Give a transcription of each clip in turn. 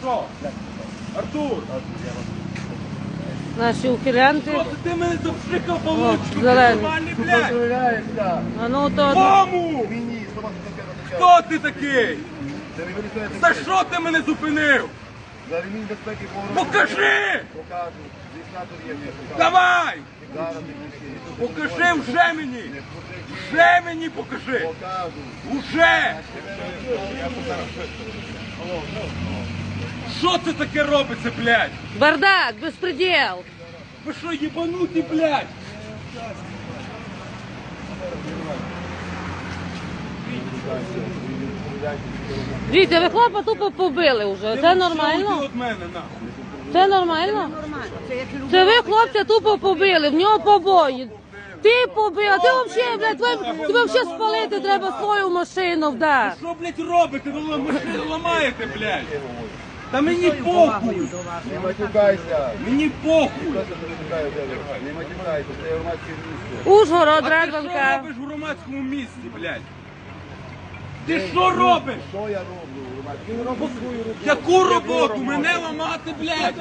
що? Артур, Наші ухилянти. що ти, ти мене запшикав получку? Нормальний, блядь? А ну то Кому? Мені 125 Хто ти такий? За що ти мене зупинив? За ремінь безпеки поворот. Покажи! Покажу. Давай! Покажи вже мені! Вже мені покажи! Покажу. Уже! Що це таке робиться, блядь? бардак, безпреділ. Ви що, їбануті, блядь? Дивіться, ви хлопа тупо побили вже. Це нормально? від мене, нахуй. Це нормально? Це ви хлопця тупо побили, в нього побої. Ти побив, а ти взагалі, блядь, тебе, тебе взагалі спалити треба свою машину, да. Що, блядь, робите? Ви машину ламаєте, блядь? Та мені похуй! Не матюкайся. Мені похуй! Не матюкайся. Це громадське місце. Ужгород, А ти що Радванка. робиш в громадському місці, блядь? Ти що робиш? Що я роблю? громадське? Він робить свою роботу. Яку роботу? Мене ламати, блядь?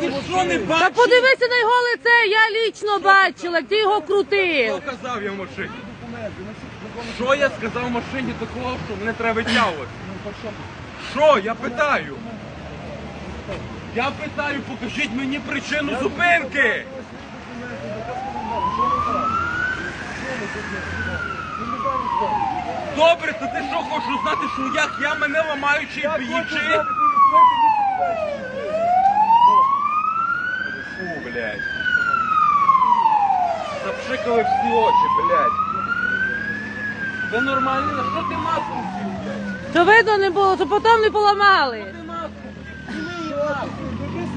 Ти що не Та бачиш? подивися на його лице, я лічно бачила, ти його крутив. Що казав я в машині? Що я сказав в машині такого, що мене треба витягувати? Що? Я питаю. Я питаю, покажіть мені причину зупинки. Добре, то ти що хочеш знати, що як я мене ламаючи б'ючи? Фу, блядь. Запшикали всі очі, блядь. Це нормально, що ти маску взяв, блядь? То видно не було, то потім не поламали. Ти маску?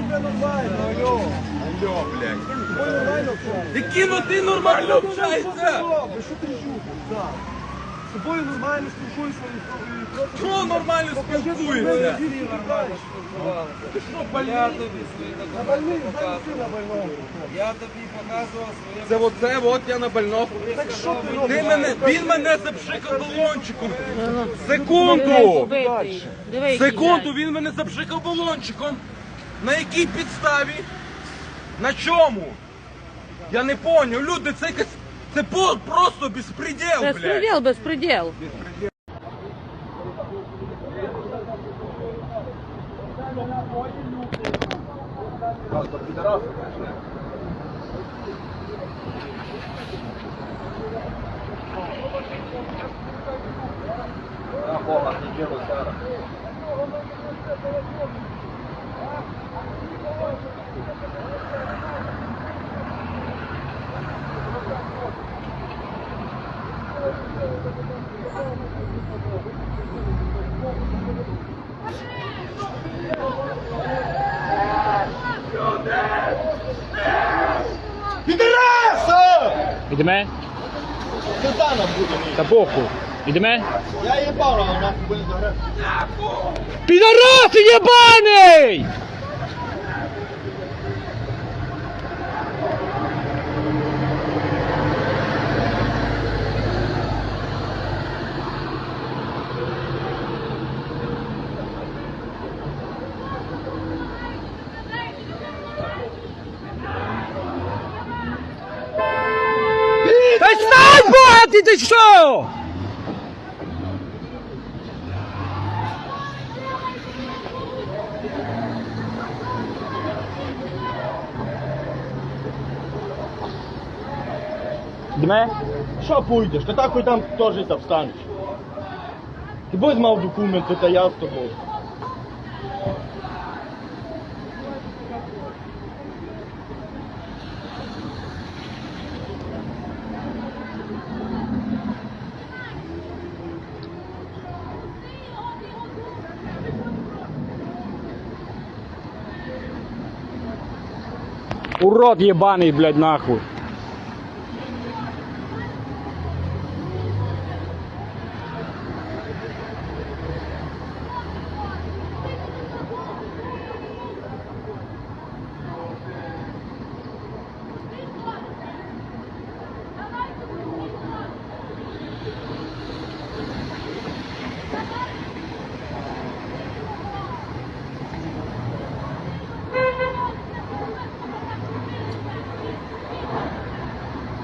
Нормально, алло. Блядь. Ой, нормально ну ти нормально общаєшся? Що ти жутиш? Тобою нормально спілкуюся. Хто нормально спілкується? Ти що, дай ти на больному. Я тобі показував своє Це оце, от я на больному. Так що ти Ти робиш? мене, він мене запшикав балончиком. Секунду! Секунду, він мене запшикав балончиком. На якій підставі? На чому? Я не поняв. Люди, це якась... Це по- просто безпреділ, блядь. Безпреділ, безпреділ. Ідеме? Катана буде. Та похуй. Ідеме? Я їбав, а нахуй буде заграти. Підарас єбаний! Та стань, бати, ти що? Дме? Що пойдеш? Та так хоч там теж там встанеш. Ти будь мав документи, та я з тобою. Урод ебаный, блядь, нахуй.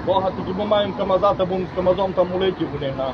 Бога, тоді ми маємо камазати, бо з камазом там улетів вони на.